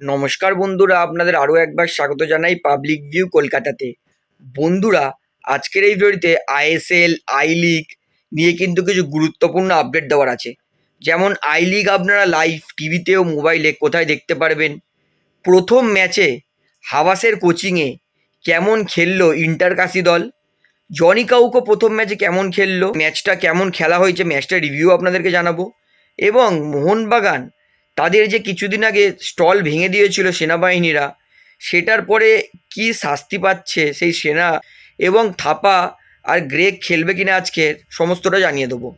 নমস্কার বন্ধুরা, আপনাদের আরও একবার স্বাগত জানাই পাবলিক ভিউ কলকাতাতে। বন্ধুরা, আজকের এই ভিডিওতে আইএসএল আই লিগ নিয়ে কিন্তু কিছু গুরুত্বপূর্ণ আপডেট দেওয়ার আছে। যেমন আই লিগ আপনারা লাইভ টিভিতে ও মোবাইলে কোথায় দেখতে পারবেন? প্রথম ম্যাচে হাওয়াসের কোচিংয়ে কেমন খেললো ইন্টারকাশি দল? জনি কাউকো প্রথম ম্যাচে কেমন খেললো? ম্যাচটা কেমন খেলা হয়েছে? ম্যাচটা রিভিউ আপনাদেরকে জানাব। এবং মোহনবাগান তাদের যে কিছুদিন আগে স্টল ভেঙে দিয়েছিল সেনাবাহিনীরা, সেটার পরে কি শাস্তি পাচ্ছে সেই সেনা এবং থাপা আর গ্রেক খেলবে কিনা আজকে, সমস্তটা জানিয়ে দেবো।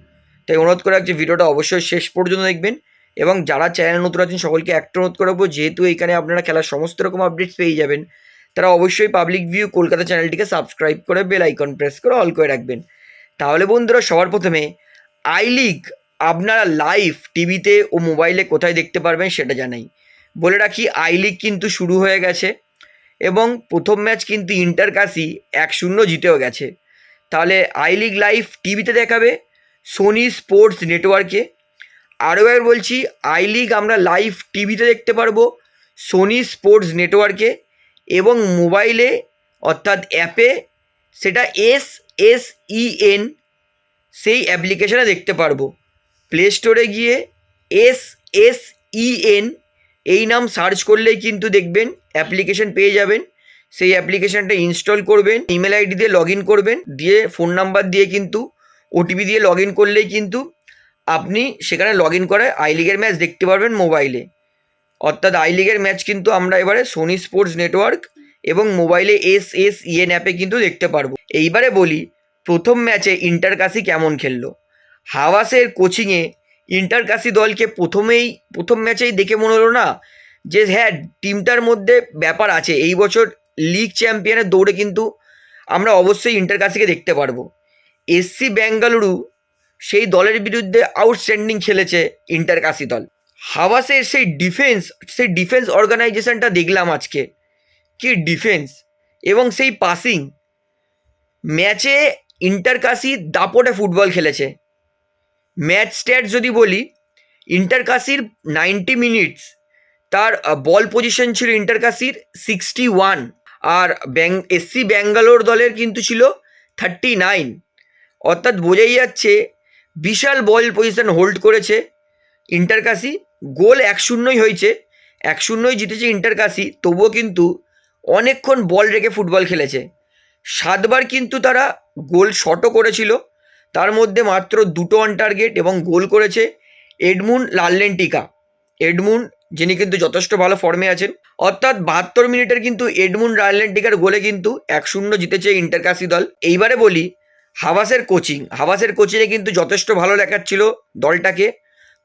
তাই অনুরোধ করে রাখছি, ভিডিওটা অবশ্যই শেষ পর্যন্ত দেখবেন এবং যারা চ্যানেল নতুন আছেন, সকলকে একটা অনুরোধ করব যেহেতু এখানে আপনারা খেলার সমস্ত রকম আপডেটস পেয়ে যাবেন, তারা অবশ্যই পাবলিক ভিউ কলকাতা চ্যানেলটিকে সাবস্ক্রাইব করে বেল আইকন প্রেস করে অল করে রাখবেন। তাহলে বন্ধুরা, সবার প্রথমে আই লিগ আপনারা লাইভ টিভিতে ও মোবাইলে কোথায় দেখতে পারবেন সেটা জানাই। বলে রাখি আই লিগ কিন্তু শুরু হয়ে গেছে এবং প্রথম ম্যাচ কিন্তু ইন্টার কাশি এক শূন্য জিতেও গেছে। তাহলে আই লিগ লাইভ টিভিতে দেখাবে সোনি স্পোর্টস নেটওয়ার্কে আরও একবার বলছি আই লিগ আমরা লাইভ টিভিতে দেখতে পারব সোনি স্পোর্টস নেটওয়ার্কে এবং মোবাইলে অর্থাৎ অ্যাপে সেটা এস এস ই এন সেই অ্যাপ্লিকেশনে দেখতে পারব। প্লে স্টোরে গিয়ে এস এস ই এন এই নাম সার্চ করলেই কিন্তু দেখবেন অ্যাপ্লিকেশন পেয়ে যাবেন। সেই অ্যাপ্লিকেশনটা ইনস্টল করবেন ইমেল আইডি দিয়ে লগ ইন করবেন, দিয়ে ফোন নাম্বার দিয়ে কিন্তু ওটিপি দিয়ে লগ ইন করলেই কিন্তু আপনি সেখানে লগ ইন করে আই লিগের ম্যাচ দেখতে পারবেন মোবাইলে অর্থাৎ আই লিগের ম্যাচ কিন্তু আমরা এবারে সোনি স্পোর্টস নেটওয়ার্ক এবং মোবাইলে এস এস ইএন অ্যাপে কিন্তু দেখতে পারব। এইবারে বলি, প্রথম ম্যাচে ইন্টারকাশি কেমন খেললো? হাওয়াসের কোচিংয়ে ইন্টারকাশি দলকে প্রথমেই, প্রথম ম্যাচেই দেখে মনে হলো না যে হ্যাঁ টিমটার মধ্যে ব্যাপার আছে। এই বছর লিগ চ্যাম্পিয়নের দৌড়ে কিন্তু আমরা অবশ্যই ইন্টারকাশিকে দেখতে পারব। এসসি বেঙ্গালুরু সেই দলের বিরুদ্ধে আউটস্ট্যান্ডিং খেলেছে ইন্টারকাশি দল। হাওয়াসের সেই ডিফেন্স সেই ডিফেন্স অর্গানাইজেশনটা দেখলাম আজকে। কি ডিফেন্স এবং সেই পাসিং ম্যাচে ইন্টারকাশি দাপটে ফুটবল খেলেছে। ম্যাচ স্ট্যাট যদি বলি ইন্টারকাশির নাইনটি মিনিটস তার বল পজিশন ছিল ইন্টারকাশির সিক্সটি ওয়ান আর ব্যাং এসসি ব্যাঙ্গালোর দলের কিন্তু ছিল থার্টি নাইন অর্থাৎ বোঝাই যাচ্ছে, বিশাল বল পজিশন হোল্ড করেছে ইন্টারকাশি গোল এক শূন্যই হয়েছে এক শূন্যই জিতেছে ইন্টারকাশি তবুও কিন্তু অনেকক্ষণ বল রেখে ফুটবল খেলেছে। সাতবার কিন্তু তারা গোল শটও করেছিল। তার মধ্যে মাত্র দুটো অন টার্গেট এবং গোল করেছে এডমুন লাল্লেন্টিকা। এডমুন যিনি কিন্তু যথেষ্ট ভালো ফর্মে আছেন। অর্থাৎ বাহাত্তর মিনিটের কিন্তু এডমুন লাল্লেন্টিকার গোলে কিন্তু এক শূন্য জিতেছে ইন্টারকাশি দল। এইবারে বলি হাওয়াসের কোচিং হাওয়াসের কোচিংয়ে কিন্তু যথেষ্ট ভালো দেখাচ্ছিল দলটাকে।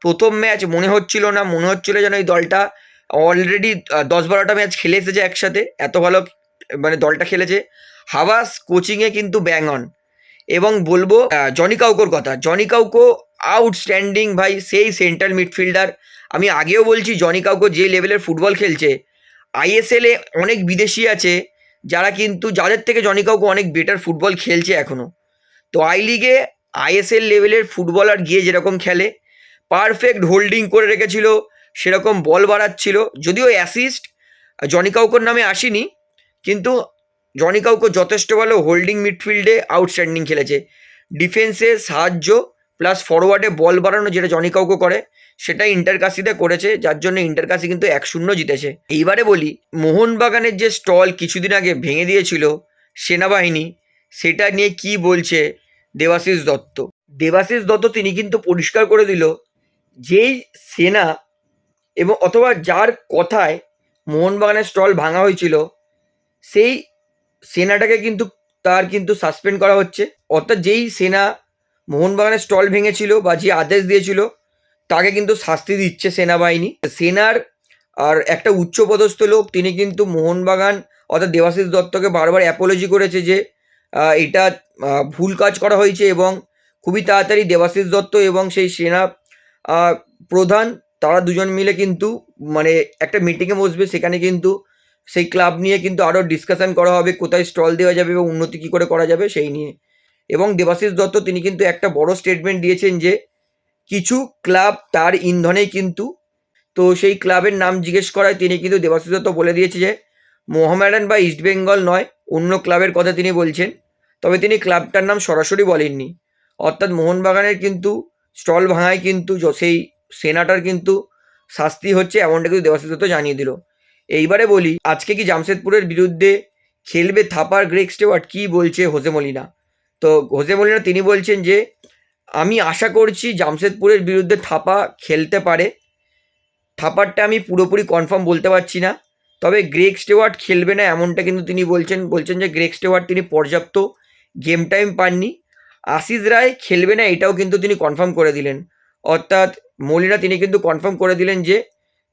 প্রথম ম্যাচ মনে হচ্ছিল না, মনে হচ্ছিল যেন এই দলটা অলরেডি দশ বারোটা ম্যাচ খেলে এসেছে একসাথে। এত ভালো মানে দলটা খেলেছে। হাওয়াস কোচিংয়ে কিন্তু ব্যাং অন এবং বলব জনি কাউকোর কথা। জনি কাউকো আউটস্ট্যান্ডিং ভাই, সেই সেন্ট্রাল মিডফিল্ডার আমি আগেও বলছি জনি কাউকো যে লেভেলের ফুটবল খেলছে আইএসএলে অনেক বিদেশি আছে, যারা কিন্তু, যাদের থেকে জনি কাউকো অনেক বেটার ফুটবল খেলছে এখনও তো আই লিগে আইএসএল লেভেলের ফুটবলার গিয়ে যেরকম খেলে পারফেক্ট হোল্ডিং করে রেখেছিল, সেরকম বল বাড়াচ্ছিল, যদিও অ্যাসিস্ট জনি কাউকোর নামে আসেনি, কিন্তু জনি কাউকো যথেষ্ট ভালো হোল্ডিং মিডফিল্ডে আউটস্ট্যান্ডিং খেলেছে। ডিফেন্সে সাহায্য প্লাস ফরওয়ার্ডে বল বাড়ানো যেটা জনি কাউকো করে, সেটা ইন্টারকাশিতে করেছে, যার জন্য ইন্টারকাশি কিন্তু এক শূন্য জিতেছে। এইবারে বলি, মোহনবাগানের যে স্টল কিছুদিন আগে ভেঙে দিয়েছিল সেনাবাহিনী, সেটা নিয়ে কি বলছে দেবাশিস দত্ত। দেবাশিস দত্ত তিনি কিন্তু পরিষ্কার করে দিল যেই সেনা এবং অথবা যার কথায় মোহনবাগানের স্টল ভাঙা হয়েছিল, সেই সেনাটাকে কিন্তু তার কিন্তু সাসপেন্ড করা হচ্ছে। অর্থাৎ যেই সেনা মোহনবাগানের স্টল ভেঙেছিল বা যে আদেশ দিয়েছিল, তাকে কিন্তু শাস্তি দিচ্ছে সেনাবাহিনী। সেনার আর একটা উচ্চপদস্থ লোক, তিনি কিন্তু মোহনবাগান, অর্থাৎ দেবাশিস দত্তকে বারবার অ্যাপোলজি করেছে যে এটা ভুল কাজ করা হয়েছে এবং খুবই তাড়াতাড়ি দেবাশিস দত্ত এবং সেই সেনা প্রধান, তারা দুজন মিলে কিন্তু মানে একটা মিটিংয়ে বসবে। সেখানে কিন্তু সেই ক্লাব নিয়ে কিন্তু আরও ডিসকাশন করা হবে, কোথায় স্টল দেওয়া যাবে এবং উন্নতি কী করে করা যাবে সেই নিয়ে। এবং দেবাশিস দত্ত তিনি কিন্তু একটা বড় স্টেটমেন্ট দিয়েছেন যে, কিছু ক্লাব তার ইন্ধনেই কিন্তু, তো সেই ক্লাবের নাম জিজ্ঞেস করায় তিনি কিন্তু দেবাশিস দত্ত বলে দিয়েছে যে মোহামেডান বা ইস্টবেঙ্গল নয়, অন্য ক্লাবের কথা তিনি বলছেন, তবে তিনি ক্লাবটার নাম সরাসরি বলেননি। অর্থাৎ মোহনবাগানের কিন্তু স্টল ভাঙায় কিন্তু সেই সেনাটার কিন্তু শাস্তি হচ্ছে এমনটা কিন্তু দেবাশিস দত্ত জানিয়ে দিল। এইবারে বলি, আজকে কি জামশেদপুরের বিরুদ্ধে খেলবে থাপার গ্রেক স্টেওয়ার্ট? কী বলছে হোসে মলিনা? তো হোসে মলিনা তিনি বলছেন যে, আমি আশা করছি জামশেদপুরের বিরুদ্ধে থাপা খেলতে পারে। থাপারটা আমি পুরোপুরি কনফার্ম বলতে পারছি না। তবে গ্রেক স্টেওয়ার্ট খেলবে না এমনটা কিন্তু তিনি বলছেন। বলছেন যে গ্রেক স্টেওয়ার্ট তিনি পর্যাপ্ত গেম টাইম পাননি। আশিস রায় খেলবে না এটাও কিন্তু তিনি কনফার্ম করে দিলেন। অর্থাৎ মলিনা তিনি কিন্তু কনফার্ম করে দিলেন যে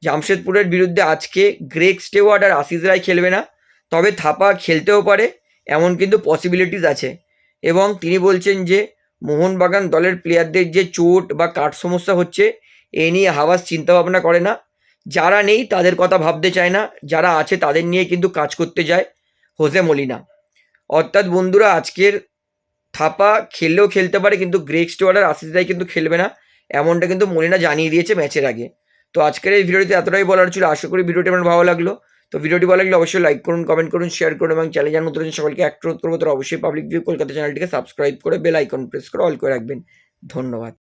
জামশেদপুরের বিরুদ্ধে আজকে গ্রেক স্টেওয়ার্ড আর আশিস রায় খেলবে না, তবে থাপা খেলতেও পারে, এমন কিন্তু পসিবিলিটিস আছে। এবং তিনি বলছেন যে, মোহনবাগান দলের প্লেয়ারদের যে চোট বা কাঠ সমস্যা হচ্ছে, এ নিয়ে হাওয়াস চিন্তাভাবনা করে না। যারা নেই তাদের কথা ভাবতে চায় না, যারা আছে তাদের নিয়ে কিন্তু কাজ করতে যায় হোসে মলিনা। অর্থাৎ বন্ধুরা, আজকের থাপা খেললেও খেলতে পারে, কিন্তু গ্রেক স্টুয়ার্ড আর আশিস রায় কিন্তু খেলবে না, এমনটা কিন্তু মলিনা জানিয়ে দিয়েছে ম্যাচের আগে। তো আজকের এই ভিডিওটিতে এতটাই বলার ছিল। আশা করি ভিডিওটি আমার ভালো লাগল। তো ভিডিওটি ভালো লাগলে অবশ্যই লাইক করুন কমেন্ট করুন শেয়ার করুন এবং চ্যানেল জানানো নতুন সকলকে অ্যাক্ট করব। তারা অবশ্যই পাবলিক ভিউ কলকাতা চ্যানেলটিকে সাবস্ক্রাইব করে বেল আইকন প্রেস করে অল করে রাখবেন। ধন্যবাদ।